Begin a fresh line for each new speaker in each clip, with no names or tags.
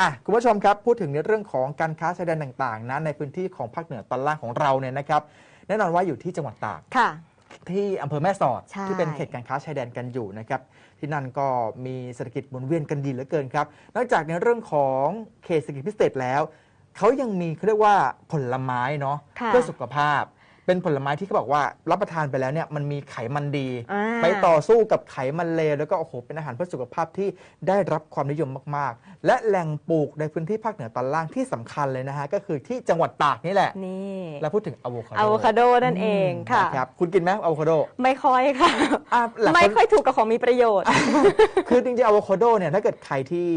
อะคุณผู้ชมครับพูดถึงในเรื่องของการค้าชายแดนต่างๆนะในพื้นที่ของภาคเหนือตอนล่างของเราเนี่ยนะครับแน่นอนว่าอยู่ที่จังหวัดตาก
ค่ะ
ที่อำเภอแม่สอด
ใช่
ที่เป็นเขตการค้าชายแดนกันอยู่นะครับที่นั่นก็มีเศรษฐกิจหมุนเวียนกันดีเหลือเกินครับนอกจากในเรื่องของเขตเศรษฐกิจพิเศษแล้วเขายังมีเขาเรียกว่าผลไม้เนาะ
ค่ะ
เพื่อสุขภาพ เป็นผลไม้ที่เขาบอกว่ารับประทานไปแล้วเนี่ยมันมีไขมันดี
อ่า
ไปต่อสู้กับไขมันเลวแล้วก็โอ้โหเป็นอาหารเพื่อสุขภาพที่ได้รับความนิยมมากๆ และแหล่งปลูกในพื้นที่ภาคเหนือตอนล่างที่สำคัญเลยนะฮะก็คือที่จังหวัดตากนี่แหละ
นี่
เราพูดถึงอะโวคาโด
อะโวคาโดนั่นเองค่ะ
นะครับคุณกินไหมอะโวคาโด
ไม่ค่อยค่ะ
อะหลาย
ไม่
คน
ค่อยถูกกับของมีประโยชน์
คือจริงๆอะโวคาโดเนี่ยถ้าเกิดใครที่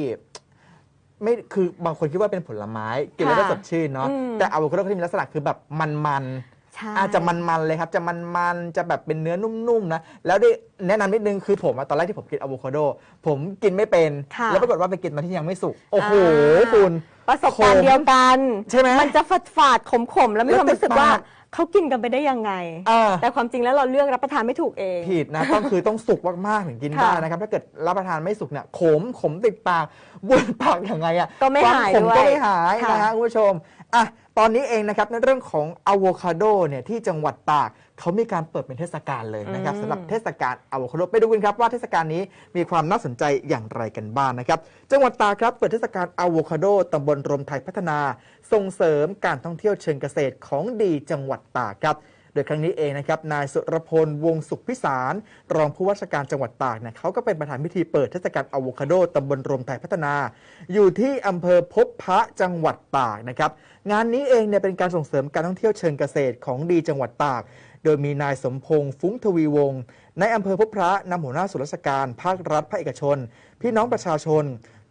ไม่คือบางคนคิดว่าเป็นผลไม้กินแล้วก็
ค่ะ
สดชื่นเนาะ
อืม
แต่อะโวคาโดเขาจะมีลักษณะคือแบบมันๆ
ใช่
อาจจะมันๆเลยครับจะมันๆจะแบบเป็นเนื้อนุ่มๆนะแล้วได้แนะนำนิดนึงคือผมอะตอนแรกที่ผมกินอะโวคาโดผมกินไม่เป็น
ค่ะ
แล้วปรากฏว่าไปกินตอนที่ยังไม่สุกโอ้โห
อ่า
คุณ
ประสบการ
ข
ณ์
ม
เดียวกัน
ใช่ไหม
มันจะฝาดฝาดๆขมๆ แล้วมี
แล้
คววามรู้สึก
ติดปาก
ว่าเขากินกันไปได้ยังไง
อ่า
แต่ความจริงแล้วเราเลือกรับประทานไม่ถูกเอง
ผิดนะ ต้องคือต้องสุกมากๆถึงกิน
ค่ะ
ได้นะครับ ถ้าเกิดรับประทานไม่สุกเนี่ยขมขมติดปากบ้วนปากยังไงอะ
ก็ไม่
คว
หาย
ขม
ด้วย
ก็ไม่หาย
ค่ะ
นะฮะคุณผู้ชมอะ ตอนนี้เองนะครับในเรื่องของอะโวคาโดเนี่ยที่จังหวัดตากเขามีการเปิดเป็นเทศกาลเลยนะครับ
อืม
สำหรับเทศกาลอะโวคาโดไปดูกันครับว่าเทศกาลนี้มีความน่าสนใจอย่างไรกันบ้างนะครับ จังหวัดตากครับเปิดเทศกาลอะโวคาโดตำบลรมไทยพัฒนา ส่งเสริมการท่องเที่ยวเชิงเกษตรของดีจังหวัดตากครับโด ยครั้งนี้เองนะครับนายสุรพลวงสุขพิสาร รองผู้ว่าราชการจังหวัดตากเนี่ยเขาก็เป็นประธานพิธีเปิดเทศกาลอะโวคาโดตำบลรมไทยพัฒนา อยู่ที่อำเภอพบพระจังหวัดตากนะครับงานนี้เองเนี่ยเป็นการส่งเสริมการท่องเที่ยวเชิงเกษตรของดีจังหวัดตาก โดยมีนายสมพงษ์ฟุ้งทวีวงศ์ในอำเภอพบพระนำหัวหน้าส่วนราชการ ภาครัฐภาคเอกชน พี่น้องประชาชน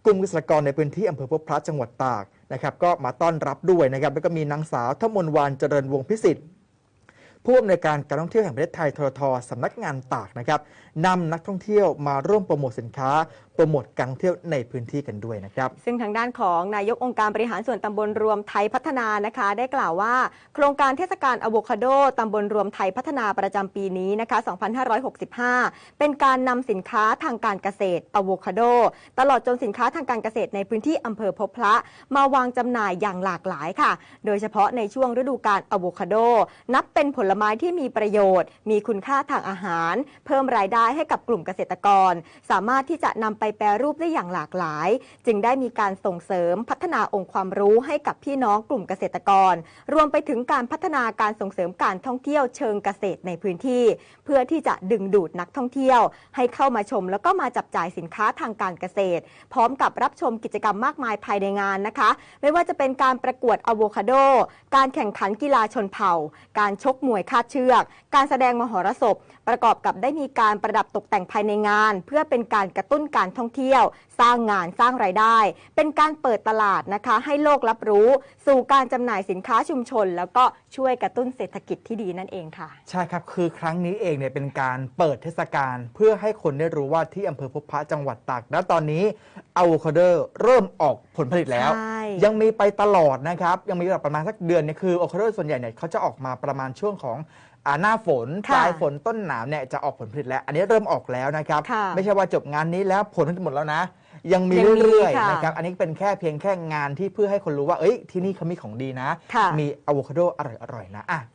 กลุ่มเกษตรกรในพื้นที่อำเภอพบพระจังหวัดตากนะครับก็มาต้อนรับด้วยนะครับแล้วก็มีนางสาวทมนวานเจริญวงพิสิทธิ์ ผู้อำนวยการการท่องเที่ยวแห่งประเทศไทยทรทสำนักงานตากนะครับนำนักท่องเที่ยวมาร่วมโปรโมทสินค้า โปรโมทการเที่ยวในพื้นที่กันด้วยนะครับ
ซึ่งทางด้านของนายกองค์การบริหารส่วนตำบลรวมไทยพัฒนานะคะ ได้กล่าวว่า โครงการเทศกาลอะโวคาโดตำบลรวมไทยพัฒนาประจำปีนี้นะคะ 2565 เป็นการนำสินค้าทางการเกษตรอะโวคาโด ตลอดจนสินค้าทางการเกษตรในพื้นที่อำเภอพบพระ มาวางจำหน่ายอย่างหลากหลายค่ะ โดยเฉพาะในช่วงฤดูกาลอะโวคาโด นับเป็นผลไม้ที่มีประโยชน์ มีคุณค่าทางอาหาร เพิ่มรายได้ให้กับกลุ่มเกษตรกร สามารถที่จะนำไปแปรรูปได้อย่างหลากหลาย จึงได้มีการส่งเสริมพัฒนาองค์ความรู้ให้กับพี่น้องกลุ่มเกษตรกร รวมไปถึงการพัฒนาการส่งเสริมการท่องเที่ยวเชิงเกษตรในพื้นที่ เพื่อที่จะดึงดูดนักท่องเที่ยว ให้เข้ามาชมแล้วก็มาจับจ่ายสินค้าทางการเกษตร พร้อมกับรับชมกิจกรรมมากมายภายในงานนะคะ ไม่ว่าจะเป็นการประกวดอะโวคาโด การแข่งขันกีฬาชนเผ่า การชกมวยคาดเชือก การแสดงมหรสพ ประกอบกับได้มีการประดับตกแต่งภายในงาน เพื่อเป็นการกระตุ้นการท่องเที่ยว สร้างงานสร้างรายได้ เป็นการเปิดตลาดนะคะ ให้โลกรับรู้ สู่การจำหน่ายสินค้าชุมชน แล้วก็ช่วยกระตุ้นเศรษฐกิจที่ดีนั่นเองค่ะ
ใช่ครับ คือครั้งนี้เองเนี่ยเป็นการเปิดเทศกาลเพื่อให้คนได้รู้ว่าที่อำเภอพบพระจังหวัดตากณตอนนี้อะโวคาโดเริ่มออกผลผลิตแล้ว
ใช่
ยังมีไปตลอดนะครับ ยังมีแบบประมาณสักเดือนเนี่ยคืออะโวคาโดส่วนใหญ่เนี่ยเขาจะออกมาประมาณช่วงของอ่าหน้าฝนป
ค่ะ
ลายฝนต้นหนาวเนี่ยจะออกผลผลิตแล้ว อันนี้เริ่มออกแล้วนะครับ
ค่ะ
ไม่ใช่ว่าจบงานนี้แล้วผลผลิตหมดแล้วนะ ยังมี
ยังมี
เรื่อย
ค่ะ
ๆนะครับอันนี้เป็นแค่เพียงแค่งานที่เพื่อให้คนรู้ว่าเอ้ยที่นี่เขามีของดีนะ
ค่ะ
มีอะโวคาโดอร่อยๆนะอะ